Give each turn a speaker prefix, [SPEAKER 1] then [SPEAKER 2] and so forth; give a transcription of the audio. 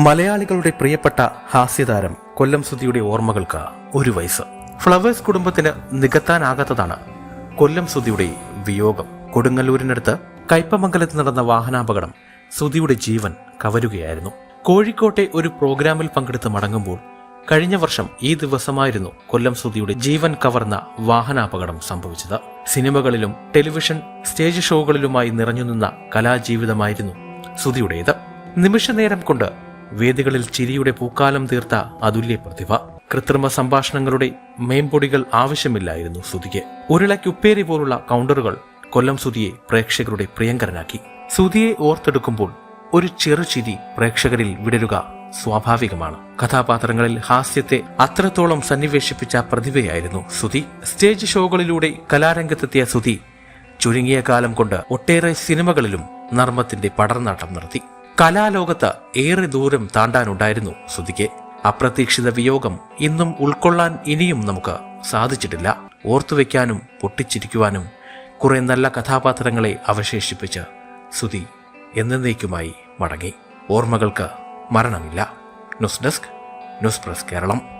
[SPEAKER 1] മലയാളികളുടെ പ്രിയപ്പെട്ട ഹാസ്യതാരം കൊല്ലം സുധിയുടെ ഓർമ്മകൾക്ക് ഒരു വയസ്സ്. ഫ്ലവേഴ്സ് കുടുംബത്തിന് നികത്താനാകാത്തതാണ് കൊല്ലം സുധിയുടെ വിയോഗം. കൊടുങ്ങല്ലൂരിനടുത്ത് കയ്പമംഗലത്ത് നടന്ന വാഹനാപകടം സുധിയുടെ ജീവൻ കവരുകയായിരുന്നു. കോഴിക്കോട്ടെ ഒരു പ്രോഗ്രാമിൽ പങ്കെടുത്ത് മടങ്ങുമ്പോൾ കഴിഞ്ഞ വർഷം ഈ ദിവസമായിരുന്നു കൊല്ലം സുധിയുടെ ജീവൻ കവർന്ന വാഹനാപകടം സംഭവിച്ചത്. സിനിമകളിലും ടെലിവിഷൻ സ്റ്റേജ് ഷോകളിലുമായി നിറഞ്ഞുനിന്ന കലാജീവിതമായിരുന്നു സുധിയുടേത്. നിമിഷനേരം കൊണ്ട് വേദികളിൽ ചിരിയുടെ പൂക്കാലം തീർത്ത അതുല്യ പ്രതിഭ. കൃത്രിമ സംഭാഷണങ്ങളുടെ മേമ്പൊടികൾ ആവശ്യമില്ലായിരുന്നു സുധിക്ക്. ഉരുളയ്ക്കുപ്പേരി പോലുള്ള കൗണ്ടറുകൾ കൊല്ലം സുതിയെ പ്രേക്ഷകരുടെ പ്രിയങ്കരനാക്കി. സുതിയെ ഓർത്തെടുക്കുമ്പോൾ ഒരു ചെറുചിരി പ്രേക്ഷകരിൽ വിടരുക സ്വാഭാവികമാണ്. കഥാപാത്രങ്ങളിൽ ഹാസ്യത്തെ അത്രത്തോളം സന്നിവേശിപ്പിച്ച പ്രതിഭയായിരുന്നു സുധി. സ്റ്റേജ് ഷോകളിലൂടെ കലാരംഗത്തെത്തിയ സുധി ചുരുങ്ങിയ കാലം കൊണ്ട് ഒട്ടേറെ സിനിമകളിലും നർമ്മത്തിന്റെ പടർനാട്ടം നടത്തി. കലാലോകത്ത് ഏറെ ദൂരം താണ്ടാനുണ്ടായിരുന്നു ശ്രുതിക്ക്. അപ്രതീക്ഷിത വിയോഗം ഇന്നും ഉൾക്കൊള്ളാൻ ഇനിയും നമുക്ക് സാധിച്ചിട്ടില്ല. ഓർത്തുവെക്കാനും പൊട്ടിച്ചിരിക്കുവാനും കുറെ നല്ല കഥാപാത്രങ്ങളെ അവശേഷിപ്പിച്ച് ശ്രുതി എന്നേക്കുമായി മടങ്ങി. ഓർമ്മകൾക്ക് മരണമില്ല. News desk news press Keralam.